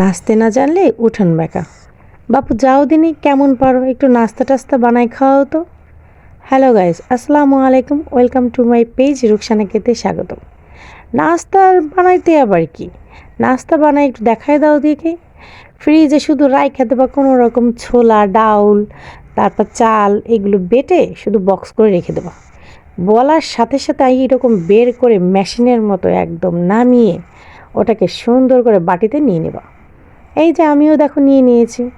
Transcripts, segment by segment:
নাচতে না জানলে উঠান বেকা। বাপু, যাও দিনই কেমন পারো? একটু নাস্তা টাস্তা বানাই খাওয়াও তো। হ্যালো গাইস আসসালামু আলাইকুম welcome to my page Ruksana খেতে স্বাগত নাস্তা বানাইতে আবার কি? নাস্তা বানাই একটু দেখাই দাও দেখি। ফ্রিজে শুধু রাই খেতে বা কোনো রকম ছোলা, ডাউল, তারপর চাল, এগুলো বেটে শুধু বক্স করে রেখে দেবো। বলার সাথে সাথে এরকম বের করে মেশিনের মতো একদম নামিয়ে ওটাকে সুন্দর করে বাটিতে নিয়ে নেবা। এই যে আমিও দেখো নিয়ে নিয়েছি।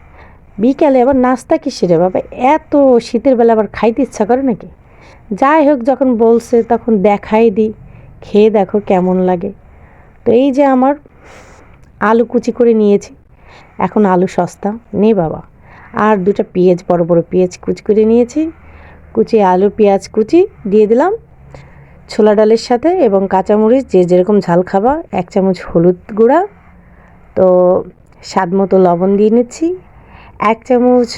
বিকালে আবার নাস্তা কিসের রে বাবা? এত শীতের বেলা আবার খাইতে ইচ্ছা করে নাকি? যাই হোক, যখন বলছে তখন দেখাই দিই। খেয়ে দেখো কেমন লাগে। তো এই যে আমার আলু কুচি করে নিয়েছি। এখন আলু সস্তা। নে বাবা। আর দুটো পেঁয়াজ, বড় বড় পেঁয়াজ কুচি করে নিয়েছি। কুচি আলু, পেঁয়াজ কুচি দিয়ে দিলাম। ছোলা ডালের সাথে এবং কাঁচামরিচ, যে যেরকম ঝাল খাবা। এক চামচ হলুদ গুঁড়া। তো স্বাদ মতো লবণ দিয়ে নিচ্ছি, এক চামচ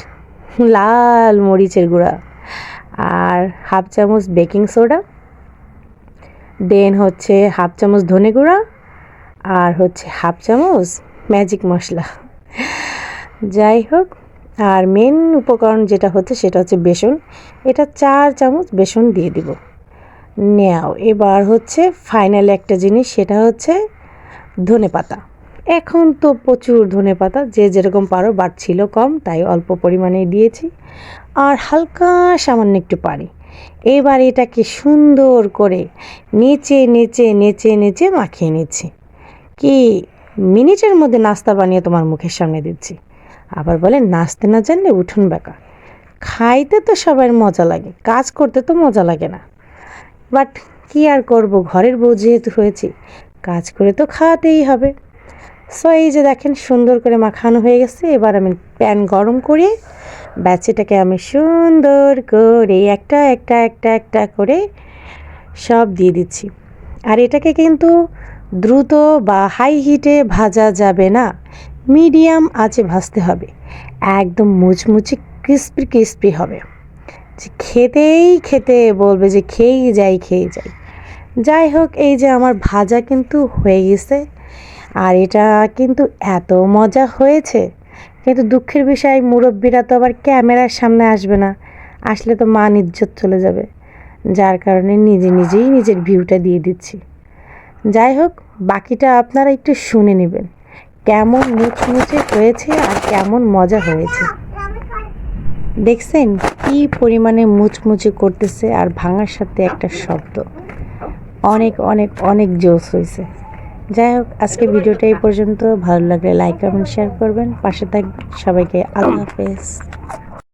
লাল মরিচের গুঁড়া আর হাফ চামচ বেকিং সোডা, দেন হচ্ছে হাফ চামচ ধনে গুঁড়া আর হচ্ছে হাফ চামচ ম্যাজিক মশলা। যাই হোক, আর মেন উপকরণ যেটা হচ্ছে সেটা হচ্ছে বেসন, এটা চার চামচ বেসন দিয়ে দিব। নেও এবার হচ্ছে ফাইনাল একটা জিনিস, সেটা হচ্ছে ধনে পাতা এখন তো প্রচুর ধনে পাতা, যে যেরকম পারো বাট ছিল কম, তাই অল্প পরিমাণে দিয়েছি। আর হালকা সামান্য একটু পানি। এবার এটাকে সুন্দর করে নেচে নেচে নেচে নেচে মাখিয়ে নিচ্ছি। কি মিনিটের মধ্যে নাস্তা বানিয়ে তোমার মুখের সামনে দিচ্ছি। আবার বলে নাচতে না জানলে উঠুন বেকা খাইতে তো সবার মজা লাগে, কাজ করতে তো মজা লাগে না। বাট কি আর করব, ঘরের বউ যেহেতু হয়েছি, কাজ করে তো খাওয়াতেই হবে। সো এই যে দেখেন, সুন্দর করে মাখানো হয়ে গেছে। এবার আমি প্যান গরম করে ব্যাচেটাকে আমি সুন্দর করে একটা একটা একটা একটা করে সব দিয়ে দিচ্ছি। আর এটাকে কিন্তু দ্রুত বা হাই হিটে ভাজা যাবে না। মিডিয়াম আঁচে ভাজতে হবে। একদম মুচমুচে ক্রিস্পি ক্রিস্পি হবে। যে খেতেই খেতে বলবে যে খেয়েই যাই খেয়ে যাই। যাই হোক, এই যে আমার ভাজা কিন্তু হয়ে গেছে। আর এটা কিন্তু এত মজা হয়েছে। কিন্তু দুঃখের বিষয়, মুরব্বীরা তো আবার ক্যামেরার সামনে আসবে না। আসলে তো মান ইজ্জত চলে যাবে। যার কারণে নিজে নিজেই নিজের ভিউটা দিয়ে দিচ্ছি। যাই হোক, বাকিটা আপনারা একটু শুনে নেবেন। কেমন মুচমুচে হয়েছে আর কেমন মজা হয়েছে। দেখছেন কি পরিমাণে মুচমুচে করতেছে আর ভাঙার সাথে একটা শব্দ। অনেক অনেক অনেক জোস হয়েছে। যাই হোক, আজকে ভিডিওটা এই পর্যন্ত। ভালো লাগলে লাইক কমেন্ট শেয়ার করবেন। পাশে থাকবেন সবাইকে। আল্লাহ হাফেজ।